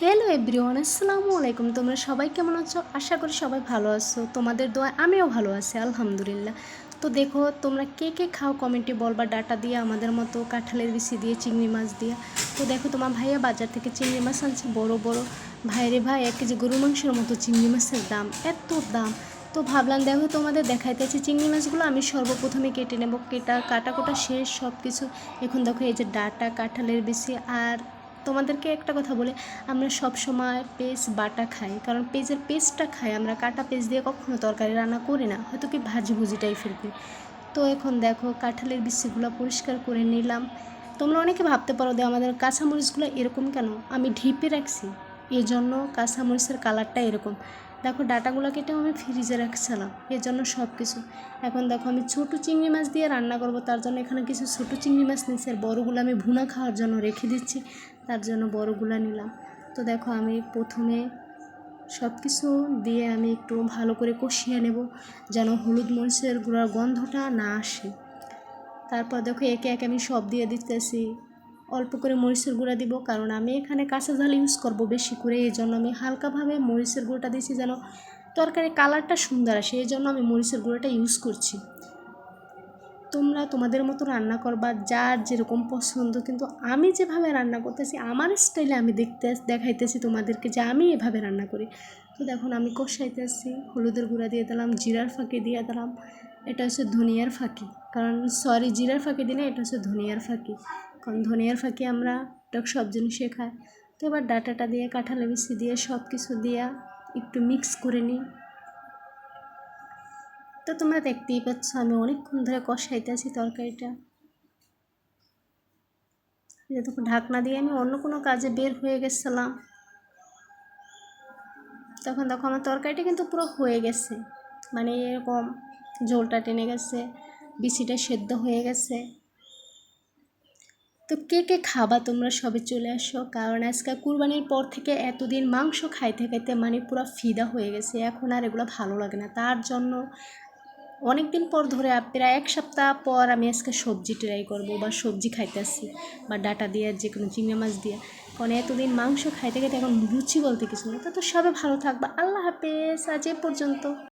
Hello everyone আসসালামু আলাইকুম। তোমরা সবাই কেমন আছো? আশা করি সবাই ভালো আছো। তোমাদের দোয়া আমিও ভালো আছি, আলহামদুলিল্লাহ। তো দেখো, তোমরা কে কে খাও কমেন্টে বলবা ডাটা দিয়ে, আমাদের মতো কাঁঠালের বিচি দিয়ে, চিংড়ি মাছ দিয়ে। তো দেখো, তোমার ভাইয়া বাজার থেকে চিংড়ি মাছ আনছে, বড় বড়। ভাইরে ভাই, এক কেজি গরু মাংসের মতো চিংড়ি মাছের দাম, এত দাম। তো ভাবলাম, দেখো, তোমাদের দেখাইতেছি চিংড়ি মাছগুলো, আমি সর্বপ্রথমে কেটে নেব। কেটা কাটা কোটা শেষ সব কিছু এখন দেখো, এই যে ডাটা, কাঁঠালের বেশি আর তোমাদেরকে একটা কথা বলে, আমরা সব সময় পেজ বাটা খাই, কারণ পেজের পেস্টটা খাই, আমরা কাটা পেজ দিয়ে কখনো তরকারি রান্না করি না, হয়তো কি ভাজি ভুজি টাইপের তো এখন দেখো, কাঁঠালের বিচিগুলো পরিষ্কার করে নিলাম। তোমরা অনেকে ভাবতে পারো যে আমাদের কাঁচামরিচগুলো এরকম কেন? আমি ঢিপে রাখছি এই জন্য কাঁচামরিচের কালারটা এরকম। দেখো, ডাটাগুলো কেটে আমি ফ্রিজে রাখছিলাম এর জন্য সব কিছু এখন দেখো, আমি ছোটো চিংড়ি মাছ দিয়ে রান্না করব, তার জন্য এখানে কিছু ছোটো চিংড়ি মাছ নিচ্ছি আর বড়গুলো আমি ভুনা খাওয়ার জন্য রেখে দিচ্ছি। তার জন্য বড়গুলো নিলাম। তো দেখো আমি প্রথমে সব কিছু দিয়ে আমি একটু ভালো করে কষিয়ে নেব যেন হলুদ মরিচের গুঁড়ার গন্ধটা না আসে। তারপর দেখো একে একে আমি সব দিয়ে দিতেছি। অল্প করে মরিচের গুঁড়া দিব কারণ আমি এখানে কাঁচা ঝাল ইউজ করব বেশি করে এই জন্য আমি হালকাভাবে মরিচের গুঁড়োটা দিচ্ছি যেন তরকারি কালারটা সুন্দর আসে এই জন্য আমি মরিচের গুঁড়োটা ইউজ করছি। তোমরা তোমাদের মতো রান্না করবা, যার যেরকম পছন্দ। কিন্তু আমি যেভাবে রান্না করতেছি, আমার স্টাইলে আমি দেখতে, দেখাইতেছি তোমাদেরকে যে আমি এভাবে রান্না করি। তো দেখুন, আমি কষাইতেছি, হলুদের গুঁড়া দিয়ে দিলাম, জিরার ফাঁকি দিয়ে দিলাম। এটা হচ্ছে ধনিয়ার ফাঁকি। কারণ সরি জিরার ফাঁকি দিলে এটা হচ্ছে ধনিয়ার ফাঁকি। কারণ ধনিয়ার ফাঁকি আমরা সব জিনিসে খাই। তো এবার ডাটাটা দিয়ে, কাঁঠালে মিশি দিয়ে সব কিছু দিয়ে একটু মিক্স করে নিই। তো তোমরা দেখতেই পাচ্ছ, আমি অনেকক্ষণ ধরে কষাইতেছি তরকারিটা। যেহেতু ঢাকনা দিয়ে আমি অন্য কোনো কাজে বের হয়ে গেছিলাম। তখন দেখো, আমার তরকারিটা কিন্তু পুরো হয়ে গেছে। মানে এরকম ঝোলটা টেনে গেছে, বিচিটা সেদ্ধ হয়ে গেছে। তো কে কে খাবা তোমরা সবে চলে আসো, কারণ আজকে কুরবানির পর থেকে এতদিন মাংস খাইতে খাইতে মানে পুরো ফিদা হয়ে গেছে। এখন আর এগুলো ভালো লাগে না। তার জন্য অনেক দিন পর ধরে, প্রায় এক সপ্তাহ পর আমি আজকে সবজি ট্রাই করব বা সবজি খাইতেছি বা ডাটা দিয়ে যে কোনো চিংড়ি মাছ দিয়ে। কারণ এতদিন মাংস খাইতে খাইতে এখন রুচি বলতে কিছু নেই তো তো সবে ভালো থাকবা আল্লাহ হাফেজ। আজ এ পর্যন্ত।